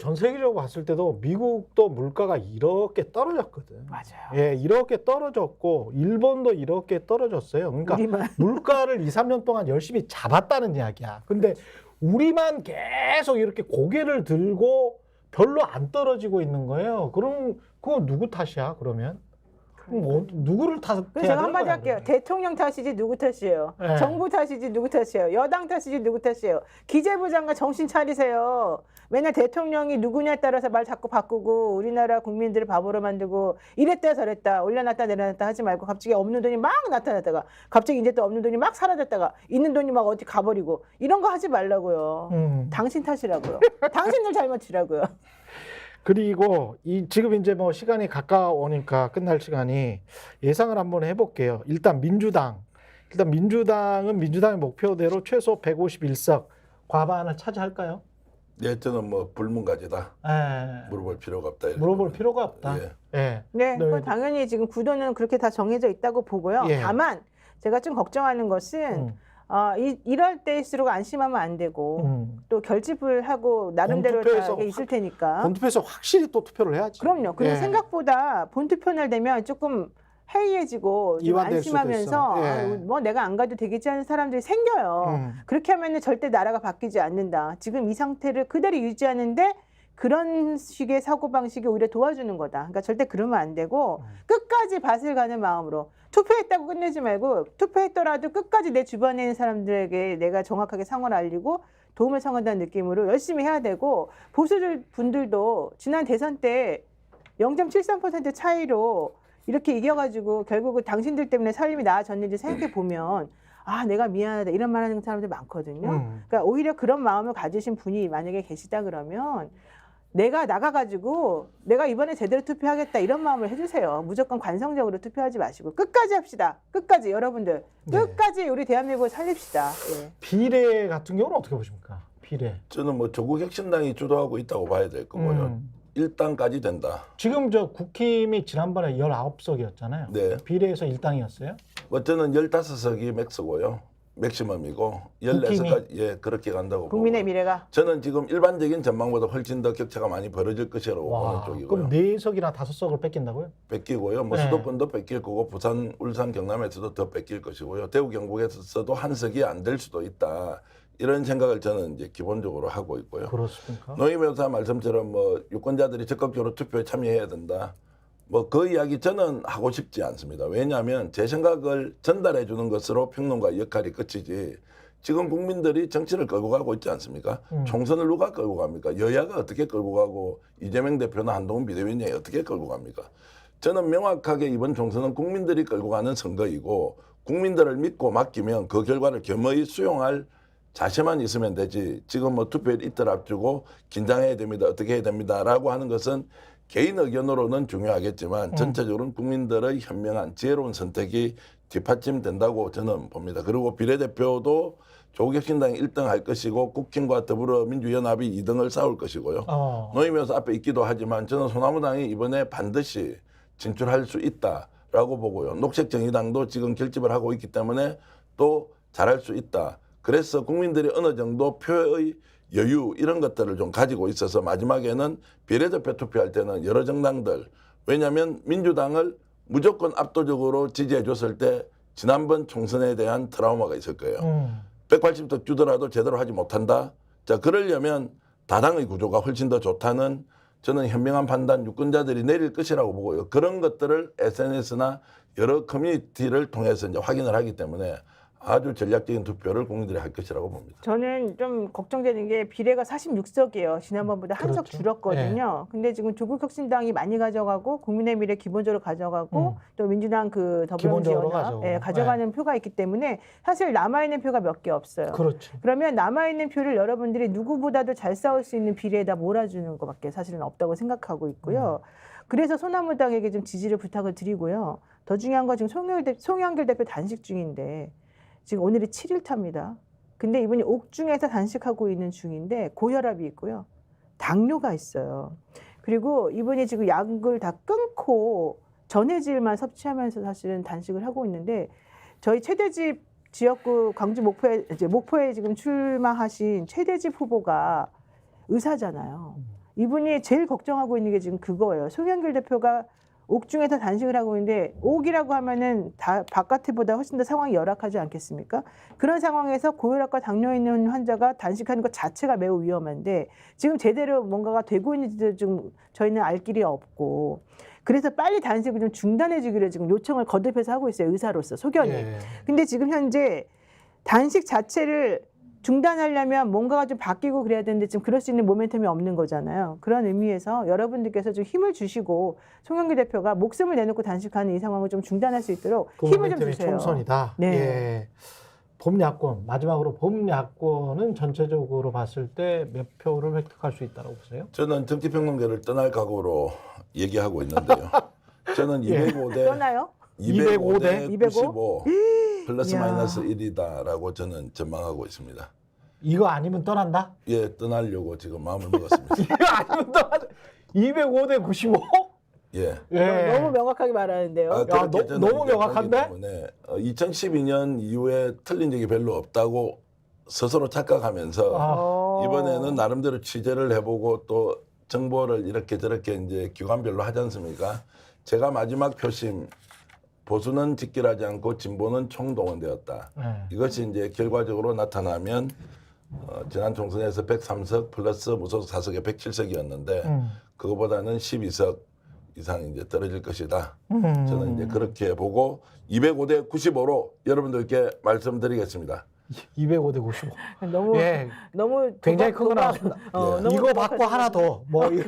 전 세계적으로 봤을 때도 미국도 물가가 이렇게 떨어졌거든. 맞아요. 예, 이렇게 떨어졌고 일본도 이렇게 떨어졌어요. 그러니까 우리만 물가를 2, 3년 동안 열심히 잡았다는 이야기야. 근데 우리만 계속 이렇게 고개를 들고 별로 안 떨어지고 있는 거예요. 그럼 그거 누구 탓이야? 그러면 그럼 뭐, 누구를 탓해야 그래서 제가 한마디 거야, 할게요. 그러면? 대통령 탓이지 누구 탓이에요? 네. 정부 탓이지 누구 탓이에요? 여당 탓이지 누구 탓이에요? 기재부 장관 정신 차리세요. 맨날 대통령이 누구냐에 따라서 말 자꾸 바꾸고 우리나라 국민들을 바보로 만들고 이랬다 저랬다 올려놨다 내려놨다 하지 말고 갑자기 없는 돈이 막 나타났다가 갑자기 이제 또 없는 돈이 막 사라졌다가 있는 돈이 막 어디 가버리고 이런 거 하지 말라고요. 음. 당신 탓이라고요. 당신들 잘못이라고요. 그리고 이 지금 이제 뭐 시간이 가까우니까 끝날 시간이 예상을 한번 해볼게요. 일단 민주당 일단 민주당은 민주당의 목표대로 최소 151석 과반을 차지할까요? 예, 저는 뭐 불문가지다. 에, 물어볼 필요가 없다. 물어볼 봅니다. 필요가 없다. 예. 예. 네, 네. 그건 당연히 지금 구도는 그렇게 다 정해져 있다고 보고요. 예. 다만 제가 좀 걱정하는 것은 음, 어, 이, 이럴 때일수록 안심하면 안 되고 음. 또 결집을 하고 나름대로 다 본투표에서 이게 있을 테니까. 본투표에서 확실히 또 투표를 해야지. 그럼요. 그리고 예. 생각보다 본투표 날 되면 조금 해이해지고 좀 이완될 수도 안심하면서 있어. 예. 아, 뭐 내가 안 가도 되겠지 하는 사람들이 생겨요. 음. 그렇게 하면은 절대 나라가 바뀌지 않는다. 지금 이 상태를 그대로 유지하는데 그런 식의 사고 방식이 오히려 도와주는 거다. 그러니까 절대 그러면 안 되고 음. 끝까지 밭을 가는 마음으로 투표했다고 끝내지 말고 투표했더라도 끝까지 내 주변에 있는 사람들에게 내가 정확하게 상황을 알리고 도움을 청한다는 느낌으로 열심히 해야 되고 보수들 분들도 지난 대선 때 0.73% 차이로 이렇게 이겨가지고 결국은 당신들 때문에 살림이 나아졌는지 생각해 보면 아 내가 미안하다 이런 말하는 사람들 많거든요. 음. 그러니까 오히려 그런 마음을 가지신 분이 만약에 계시다 그러면 내가 나가가지고 내가 이번에 제대로 투표하겠다 이런 마음을 해주세요. 무조건 관성적으로 투표하지 마시고 끝까지 합시다. 끝까지 여러분들 네. 끝까지 우리 대한민국을 살립시다. 예. 비례 같은 경우는 어떻게 보십니까? 비례. 저는 뭐 조국 혁신당이 주도하고 있다고 봐야 될 거고요. 음. 일당까지 된다. 지금 저 국힘이 지난번에 19석이었잖아요. 네. 비례에서 일당이었어요. 뭐 저는 15석이 맥스고요. 맥시멈이고 국힘이? 14석까지 예, 그렇게 간다고 국민의 보고요. 미래가 저는 지금 일반적인 전망보다 훨씬 더 격차가 많이 벌어질 것이라고 보는 와, 쪽이고요. 그럼 네 석이나 다섯 석을 뺏긴다고요? 뺏기고요. 뭐 네. 수도권도 뺏길 거고 부산, 울산, 경남에서도 더 뺏길 것이고요. 대구, 경북에서도 한 석이 안 될 수도 있다. 이런 생각을 저는 이제 기본적으로 하고 있고요. 그렇습니까? 노희 변호사 말씀처럼 뭐 유권자들이 적극적으로 투표에 참여해야 된다. 뭐 그 이야기 저는 하고 싶지 않습니다. 왜냐하면 제 생각을 전달해 주는 것으로 평론가 역할이 끝이지. 지금 국민들이 정치를 끌고 가고 있지 않습니까? 음. 총선을 누가 끌고 갑니까? 여야가 어떻게 끌고 가고 이재명 대표나 한동훈 비대위원장이 어떻게 끌고 갑니까? 저는 명확하게 이번 총선은 국민들이 끌고 가는 선거이고 국민들을 믿고 맡기면 그 결과를 겸허히 수용할 자세만 있으면 되지. 지금 뭐 투표일 이틀 앞두고 긴장해야 됩니다. 어떻게 해야 됩니다라고 하는 것은 개인 의견으로는 중요하겠지만 전체적으로는 국민들의 현명한 지혜로운 선택이 뒷받침된다고 저는 봅니다. 그리고 비례대표도 조국 혁신당이 1등 할 것이고 국힘과 더불어민주연합이 2등을 싸울 것이고요. 어. 노임에서 앞에 있기도 하지만 저는 소나무당이 이번에 반드시 진출할 수 있다라고 보고요. 녹색정의당도 지금 결집을 하고 있기 때문에 또 잘할 수 있다. 그래서 국민들이 어느 정도 표의 여유 이런 것들을 좀 가지고 있어서 마지막에는 비례대표 투표할 때는 여러 정당들 왜냐하면 민주당을 무조건 압도적으로 지지해 줬을 때 지난번 총선에 대한 트라우마가 있을 거예요. 음. 180석 주더라도 제대로 하지 못한다. 자, 그러려면 다당의 구조가 훨씬 더 좋다는 저는 현명한 판단 유권자들이 내릴 것이라고 보고요. 그런 것들을 SNS나 여러 커뮤니티를 통해서 이제 확인을 하기 때문에 아주 전략적인 투표를 국민들이 할 것이라고 봅니다. 저는 좀 걱정되는 게 비례가 46석이에요. 지난번보다 한 석 그렇죠. 줄었거든요. 근데 지금 조국 혁신당이 많이 가져가고 국민의 미래 기본적으로 가져가고 음. 또 민주당 그 기본적으로 더불어민주연합 가져오고. 예, 가져가는 표가 있기 때문에 사실 남아 있는 표가 몇 개 없어요. 그렇죠. 그러면 남아 있는 표를 여러분들이 누구보다도 잘 싸울 수 있는 비례에다 몰아주는 것밖에 사실은 없다고 생각하고 있고요. 그래서 소나무당에게 좀 지지를 부탁을 드리고요. 더 중요한 건 지금 송영길, 대, 송영길 대표 단식 중인데 지금 오늘이 7일차입니다. 근데 이분이 옥중에서 단식하고 있는 중인데 고혈압이 있고요. 당뇨가 있어요. 그리고 이분이 지금 약을 다 끊고 전해질만 섭취하면서 사실은 단식을 하고 있는데 저희 최대집 지역구 광주 목포에 이제 목포에 지금 출마하신 최대집 후보가 의사잖아요. 이분이 제일 걱정하고 있는 게 지금 그거예요. 송영길 대표가 옥중에서 단식을 하고 있는데 옥이라고 하면은 다 바깥에보다 훨씬 더 상황이 열악하지 않겠습니까? 그런 상황에서 고혈압과 당뇨 있는 환자가 단식하는 것 자체가 매우 위험한데 지금 제대로 뭔가가 되고 있는지도 좀 저희는 알 길이 없고 그래서 빨리 단식을 좀 중단해 주기를 지금 요청을 거듭해서 하고 있어요 의사로서 소견이. 예. 근데 지금 현재 단식 자체를 중단하려면 뭔가가 좀 바뀌고 그래야 되는데 지금 그럴 수 있는 모멘텀이 없는 거잖아요. 그런 의미에서 여러분들께서 좀 힘을 주시고 송영기 대표가 목숨을 내놓고 단식하는 이 상황을 좀 중단할 수 있도록 그 힘을 좀 주세요. 총선이다. 네. 예. 봄 야권 마지막으로 봄 야권은 전체적으로 봤을 때 몇 표를 획득할 수 있다고 보세요? 저는 정치평론계를 떠날 각오로 얘기하고 있는데요. 저는 예. 205대 떠나요? 205대95 플러스 이야. 마이너스 1이다라고 저는 전망하고 있습니다. 이거 아니면 떠난다? 예, 떠나려고 지금 마음을 먹었습니다. 이거 아니면 떠난다. 205대 95? 예. 예. 너무 명확하게 말하는데요. 아, 그렇게 너- 너무 명확한데? 때문에 어, 2012년 이후에 틀린 적이 별로 없다고 스스로 착각하면서 아. 어. 이번에는 나름대로 취재를 해보고 또 정보를 이렇게 저렇게 이제 기관별로 하지 않습니까? 제가 마지막 표심 보수는 직결하지 않고 진보는 총동원되었다. 예. 이것이 이제 결과적으로 나타나면 어, 지난 총선에서 103석 플러스 무소속 사석에 107석이었는데 음. 그거보다는 12석 이상 이제 떨어질 것이다. 음. 저는 이제 그렇게 보고 205대 95로 여러분들께 말씀드리겠습니다. 205대 95. 너무 예. 너무 굉장히 큰 거 나왔습니다. 어, 예. 너무 이거 받고. 하나 더. 뭐 이거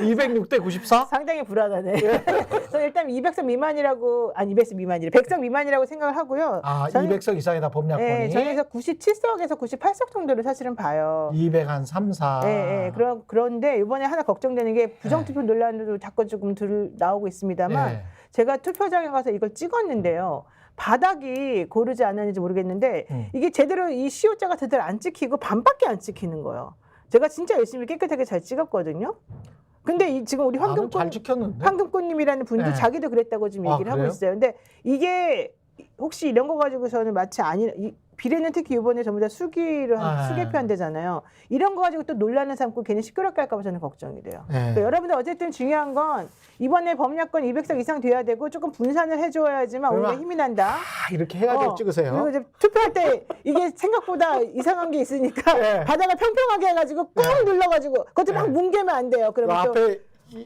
206대 94? 상당히 불안하네. 예. 저 일단 200석 미만이라고 아니 200석 미만이래. 100석 미만이라고 생각을 하고요. 아, 저는- 200석 이상이다 봄 야권이. 예, 그래서 97석에서 98석 정도를 사실은 봐요. 200 한 3, 4. 예, 예. 그런 그런데 이번에 하나 걱정되는 게 부정투표 논란도 자꾸 조금 들 나오고 있습니다만 예. 제가 투표장에 가서 이걸 찍었는데요. 바닥이 고르지 않았는지 모르겠는데 음. 이게 제대로 이 시옷자가 제대로 안 찍히고 반밖에 안 찍히는 거예요. 제가 진짜 열심히 깨끗하게 잘 찍었거든요. 근데 이 지금 우리 황금꽃. 황금꽃님이라는 분도 네. 자기도 그랬다고 지금 아, 얘기를 하고 그래요? 있어요. 근데 이게 혹시 이런 거 가지고서는 마치 아니 이 비례는 특히 이번에 전부 다 수기를 한 아. 수개표 한대잖아요. 이런 거 가지고 또 논란을 삼고 괜히 시끄럽게 할까 봐 저는 걱정이 돼요. 예. 그러니까 여러분들 어쨌든 중요한 건 이번에 범야권 200석 이상 돼야 되고 조금 분산을 해줘야지만 우리가 그러면- 힘이 난다. 아, 이렇게 해가지고 어, 찍으세요. 그리고 이제 투표할 때 이게 생각보다 이상한 게 있으니까 네. 바닥을 평평하게 해가지고 꾹 네. 눌러가지고 그것도 막 네. 뭉개면 안 돼요. 그 그러면 또 앞에 이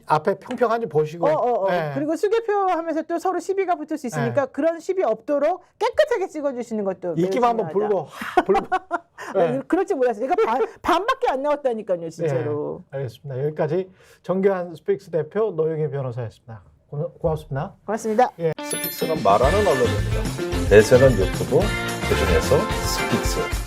앞에 평평한지 보시고. 어, 어, 어. 예. 그리고 수개표 하면서 또 서로 시비가 붙을 수 있으니까 그런 시비 없도록 깨끗하게 찍어주시는 것도 입기만 한번. 불고 하, 불고. 나 예. 이- 그럴 줄 몰랐어요. 제가 반, 반밖에 안 나왔다니까요, 진짜로. 알겠습니다. 여기까지 정교한 스픽스 대표 노영희 변호사였습니다. 고, 고맙습니다. 고맙습니다. 스픽스는 말하는 언론입니다. 대세는 유튜브, 그중에서 스픽스.